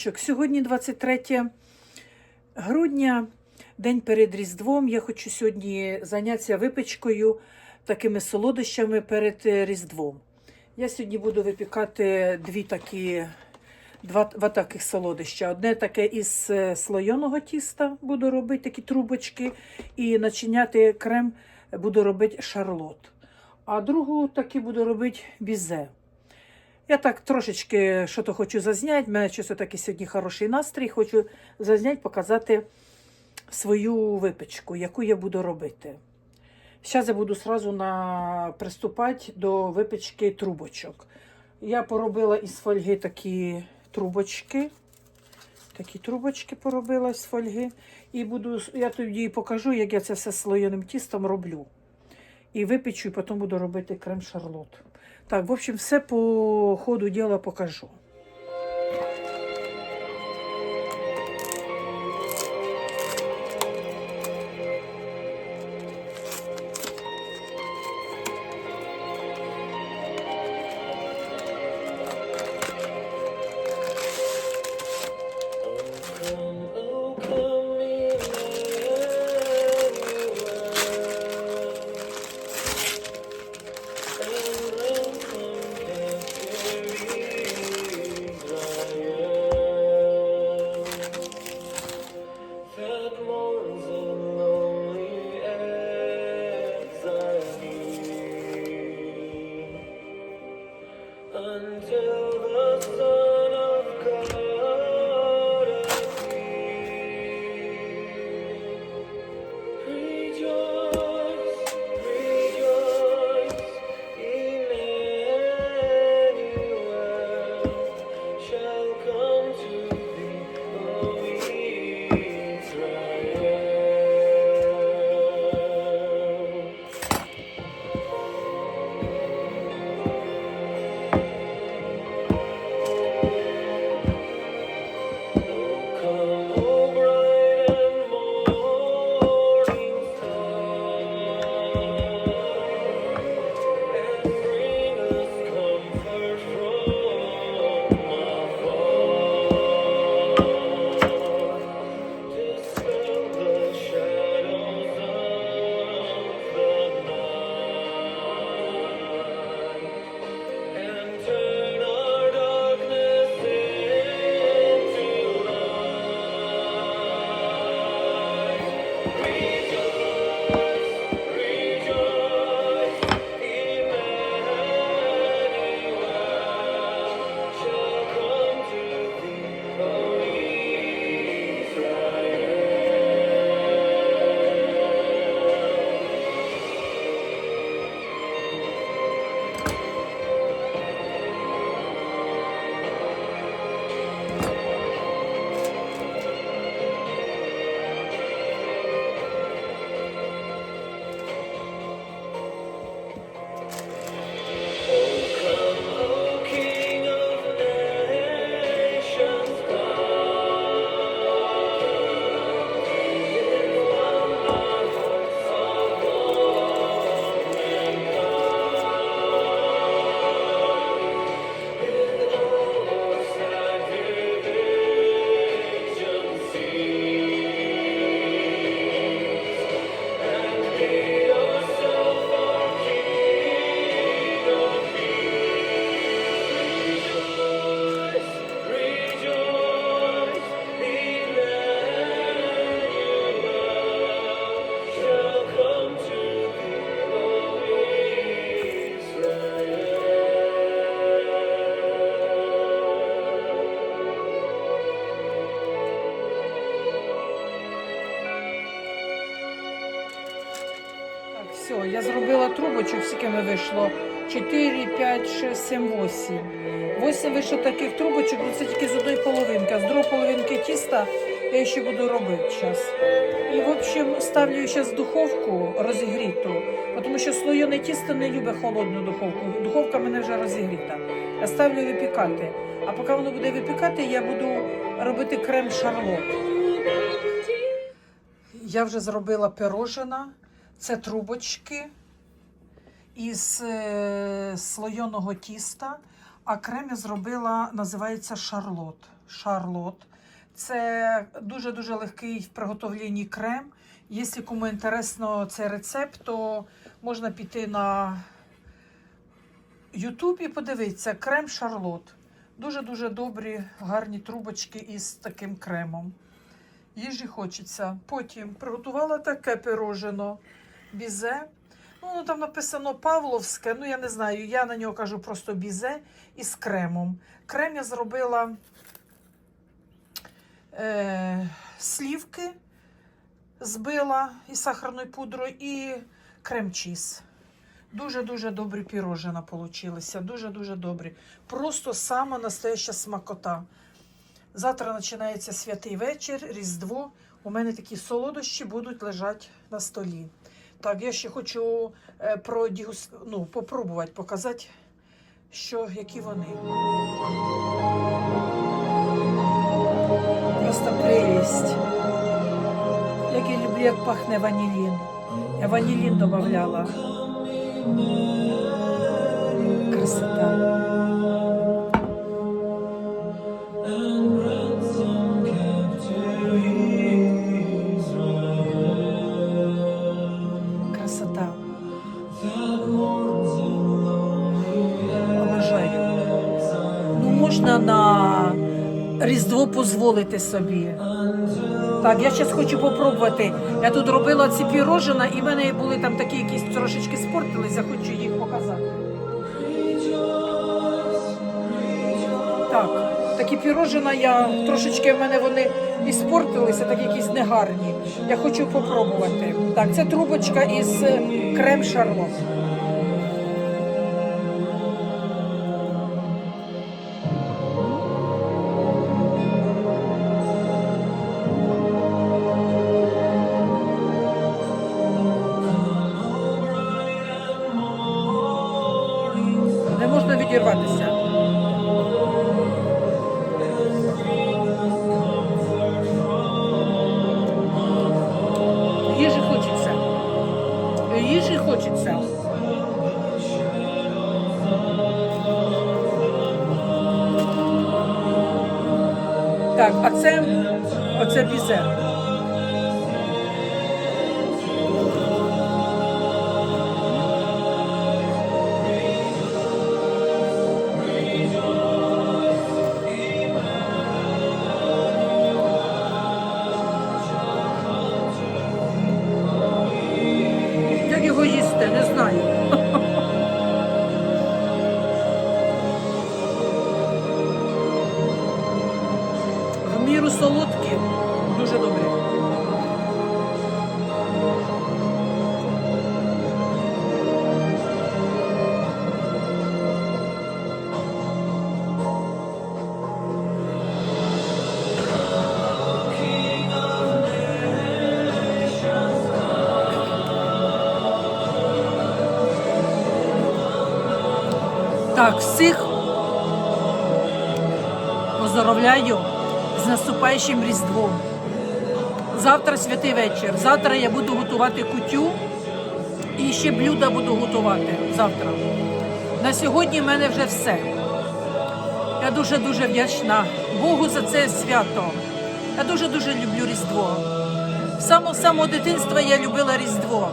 раночок. Сьогодні 23 грудня, день перед Різдвом. Я хочу сьогодні зайнятися випічкою, такими солодощами перед е, Різдвом. Я сьогодні буду випікати дві такі, два, два таких солодоща. Одне таке із е, слойоного тіста буду робити, такі трубочки, і начиняти крем буду робити шарлот. А другу таки буду робити бізе. Я так трошечки що то хочу зазняти. У мене щось такий сьогодні хороший настрій. Хочу зазняти, показати свою випічку, яку я буду робити. Зараз я буду сразу на... приступати до випічки трубочок. Я поробила із фольги такі трубочки. Такі трубочки поробила з фольги. І буду, я тоді покажу, як я це все слоєним тістом роблю. І випічу, і потім буду робити крем шарлот. Так, в общем, все по ходу діла покажу. Все, я зробила трубочок, скільки ми вийшло. 4, 5, 6, 7, 8. 8 вийшло таких трубочок, ну це тільки з одної половинки. А з другої половинки тіста я ще буду робити зараз. І, в общем, ставлю зараз духовку розігріту, тому що слоєне тісто не любить холодну духовку. Духовка в мене вже розігріта. Я ставлю випікати. А поки воно буде випікати, я буду робити крем шарлот. Я вже зробила пирожена. Це трубочки із е, слойоного тіста. А крем я зробила, називається Шарлот. Шарлот. Це дуже-дуже легкий в приготовленні крем. Якщо кому інтересно цей рецепт, то можна піти на YouTube і подивитися крем Шарлот. Дуже-дуже добрі, гарні трубочки із таким кремом. Їжі хочеться. Потім приготувала таке пирожено бізе. Ну, воно там написано Павловське, ну я не знаю, я на нього кажу просто бізе із кремом. Крем я зробила е, слівки, збила із сахарною пудрою і крем-чіз. Дуже-дуже добрі пірожина получилися. Дуже-дуже добрі. Просто сама настояща смакота. Завтра починається святий вечір, Різдво. У мене такі солодощі будуть лежати на столі. Так, я ще хочу е, продігус... ну, попробувати, показати, що, які вони. Просто прелість. Як я люблю, як пахне ванілін. Я ванілін додавала. Красота. Можна на Різдво дозволити собі. Так, я зараз хочу попробувати. Я тут робила ці пірожина, і в мене були там такі якісь трошечки спортилися, хочу їх показати. Так, такі пірожина я трошечки в мене вони і спортилися, так якісь негарні. Я хочу попробувати. Так, це трубочка із е, можна. Їжі хочеться. Їжі хочеться. Так, а це оце бізе. міру солодкі, дуже добрі. Так, всіх поздоровляю з Наступаючим Різдвом. Завтра святий вечір. Завтра я буду готувати кутю і ще блюда буду готувати завтра. На сьогодні в мене вже все. Я дуже-дуже вдячна Богу за це свято. Я дуже-дуже люблю Різдво. З самого самого дитинства я любила Різдво.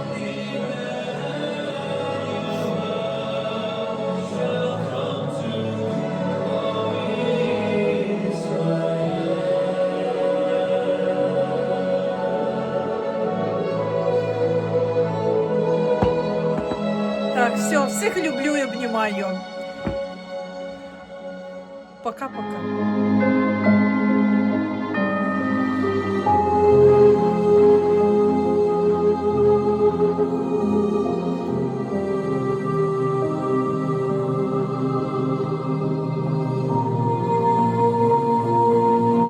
Всіх люблю і обнімаю. Пока-пока.